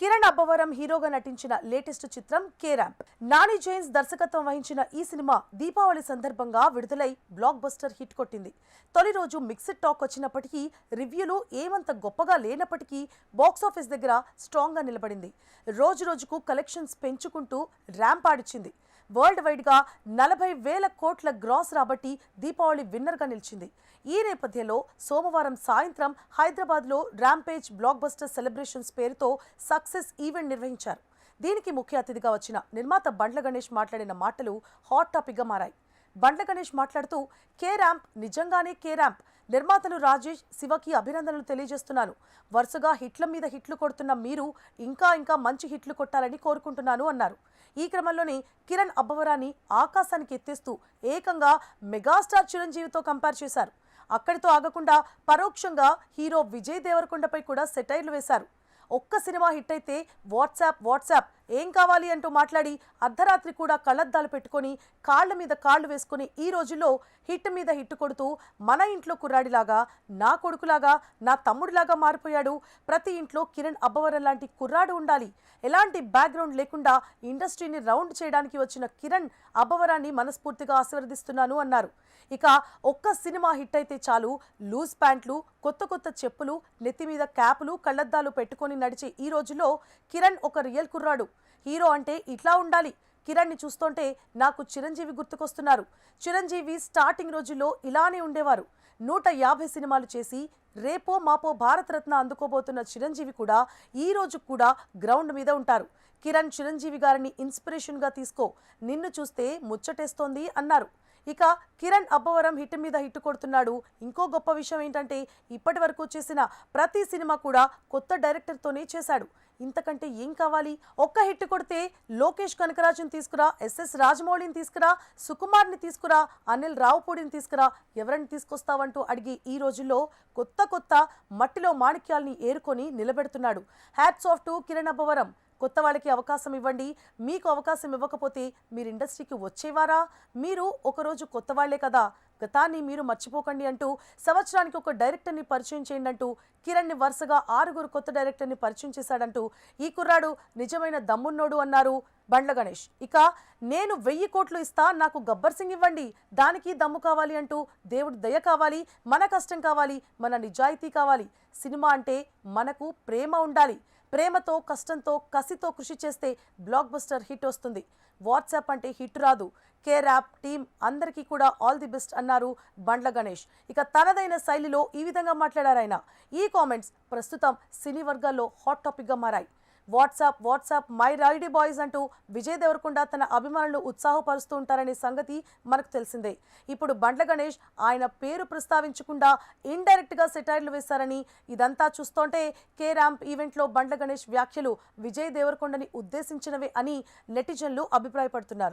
కిరణ్ అబ్బవరం హీరోగా నటించిన లేటెస్ట్ చిత్రం కేరాంప్ నాని జైన్స్ దర్శకత్వం వహించిన ఈ సినిమా దీపావళి సందర్భంగా విడుదలై బ్లాక్ బస్టర్ హిట్ కొట్టింది. తొలి రోజు మిక్స్డ్ టాక్ వచ్చినప్పటికీ రివ్యూలు ఏమంత గొప్పగా లేనప్పటికీ బాక్సాఫీస్ దగ్గర స్ట్రాంగ్గా నిలబడింది. రోజు రోజుకు కలెక్షన్స్ పెంచుకుంటూ ర్యాంప్ ఆడిచ్చింది. వరల్డ్ వైడ్గా నలభై వేల కోట్ల గ్రాస్ రాబట్టి దీపావళి విన్నర్గా నిలిచింది. ఈ నేపథ్యంలో సోమవారం సాయంత్రం హైదరాబాద్లో ర్యాంపేజ్ బ్లాక్ బస్టర్ సెలబ్రేషన్స్ పేరుతో సక్సెస్ ఈవెంట్ నిర్వహించారు. దీనికి ముఖ్య అతిథిగా వచ్చిన నిర్మాత బండ్ల గణేష్ మాట్లాడిన మాటలు హాట్ టాపిక్గా మారాయి. బండ్ల గణేష్ మాట్లాడుతూ కే ర్యాంప్ నిజంగానే కే ర్యాంప్. నిర్మాతలు రాజేష్ శివకి అభినందనలు తెలియజేస్తున్నాను. వరుసగా హిట్ల మీద హిట్లు కొడుతున్న మీరు ఇంకా ఇంకా మంచి హిట్లు కొట్టాలని కోరుకుంటున్నాను అన్నారు. ఈ క్రమంలోనే కిరణ్ అబ్బవరాన్ని ఆకాశానికి ఎత్తేస్తూ ఏకంగా మెగాస్టార్ చిరంజీవితో కంపేర్ చేశారు. అక్కడితో ఆగకుండా పరోక్షంగా హీరో విజయ్ దేవరకొండపై కూడా సెటైర్లు వేశారు. ఒక్క సినిమా హిట్ అయితే వాట్సాప్ వాట్సాప్. ఏం కావాలి అంటూ మాట్లాడి అర్ధరాత్రి కూడా కళ్ళద్దాలు పెట్టుకొని కాళ్ళ మీద కాళ్ళు వేసుకొని ఈ రోజుల్లో హిట్ మీద హిట్ కొడుతూ మన ఇంట్లో కుర్రాడిలాగా నా కొడుకులాగా నా తమ్ముడిలాగా మారిపోయాడు. ప్రతి ఇంట్లో కిరణ్ అబ్బవరం లాంటి కుర్రాడు ఉండాలి. ఎలాంటి బ్యాక్గ్రౌండ్ లేకుండా ఇండస్ట్రీని రౌండ్ చేయడానికి వచ్చిన కిరణ్ అబ్బవరాన్ని మనస్ఫూర్తిగా ఆశీర్వదిస్తున్నాను అన్నారు. ఇక ఒక్క సినిమా హిట్ అయితే చాలు. లూజ్ ప్యాంట్లు కొత్త కొత్త చెప్పులు నెత్తి మీద క్యాపులు కళ్ళద్దాలు పెట్టుకొని నడిచే ఈ రోజుల్లో కిరణ్ ఒక రియల్ కుర్రాడు. హీరో అంటే ఇట్లా ఉండాలి. కిరణ్ని చూస్తుంటే నాకు చిరంజీవి గుర్తుకొస్తున్నారు. చిరంజీవి స్టార్టింగ్ రోజుల్లో ఇలానే ఉండేవారు. నూట యాభై సినిమాలు చేసి రేపో మాపో భారతరత్న అందుకోబోతున్న చిరంజీవి కూడా ఈ రోజు కూడా గ్రౌండ్ మీద ఉంటారు. కిరణ్ చిరంజీవి గారిని ఇన్స్పిరేషన్గా తీసుకో. నిన్ను చూస్తే ముచ్చటేస్తోంది అన్నారు. ఇక కిరణ్ అబ్బవరం హిట్ మీద హిట్ కొడుతున్నాడు. ఇంకో గొప్ప విషయం ఏంటంటే ఇప్పటి వరకు చేసిన ప్రతి సినిమా కూడా కొత్త డైరెక్టర్తోనే చేశాడు. ఇంతకంటే ఏం కావాలి? ఒక్క హిట్ కొడితే లోకేష్ కనకరాజుని తీసుకురా ఎస్ఎస్ రాజమౌళిని తీసుకురా సుకుమార్ని తీసుకురా అనిల్ రావుపూడిని తీసుకురా ఎవరిని తీసుకొస్తావంటూ అడిగి ఈ రోజుల్లో కొత్త కొత్త మట్టిలో మాణిక్యాల్ని ఏరుకొని నిలబెడుతున్నాడు. Hats off to Kiran Abbavaram. కొత్త వాళ్ళకి అవకాశం ఇవ్వండి. మీకు అవకాశం ఇవ్వకపోతే మీరు ఇండస్ట్రీకి వచ్చేవారా? మీరు ఒకరోజు కొత్త వాళ్ళే కదా. గతాన్ని మీరు మర్చిపోకండి అంటూ సంవత్సరానికి ఒక డైరెక్టర్ని పరిచయం చేయండి అంటూ కిరణ్ని వరుసగా ఆరుగురు కొత్త డైరెక్టర్ని పరిచయం చేశాడంటూ ఈ కుర్రాడు నిజమైన దమ్మున్నోడు అన్నారు బండ్ల గణేష్. ఇక నేను వెయ్యి కోట్లు ఇస్తా నాకు గబ్బర్ సింగ్ ఇవ్వండి. దానికి దమ్ము కావాలి అంటూ దేవుడి దయ కావాలి మన కష్టం కావాలి మన నిజాయితీ కావాలి. సినిమా అంటే మనకు ప్రేమ ఉండాలి. ప్రేమతో కష్టంతో కసితో కృషి చేస్తే బ్లాక్ బస్టర్ హిట్ వస్తుంది. వాట్సాప్ అంటే హిట్ రాదు. కేర్ యాప్ టీం అందరికీ కూడా ఆల్ ది బెస్ట్ అన్నారు బండ్ల గణేష్. ఇక తనదైన శైలిలో ఈ విధంగా మాట్లాడారు ఆయన ఈ కామెంట్స్ ప్రస్తుతం సినీ వర్గాల్లో హాట్ టాపిక్గా మారాయి. What's up what's up my rowdy boys అంటూ విజయ్ దేవరకొండ తన అభిమానులు ఉత్సాహపరుస్తూ ఉంటారనే సంగతి మనకు తెలిసిందే. ఇప్పుడు బండ్ల గణేష్ ఆయన పేరు ప్రస్తావించకుండా ఇండైరెక్ట్గా సెటైర్లు వేశారని ఇదంతా చూస్తుంటే కే ర్యాంప్ ఈవెంట్లో బండ్ల గణేష్ వ్యాఖ్యలు విజయ్ దేవరకొండని ఉద్దేశించినవే అని నెటిజన్లు అభిప్రాయపడుతున్నారు.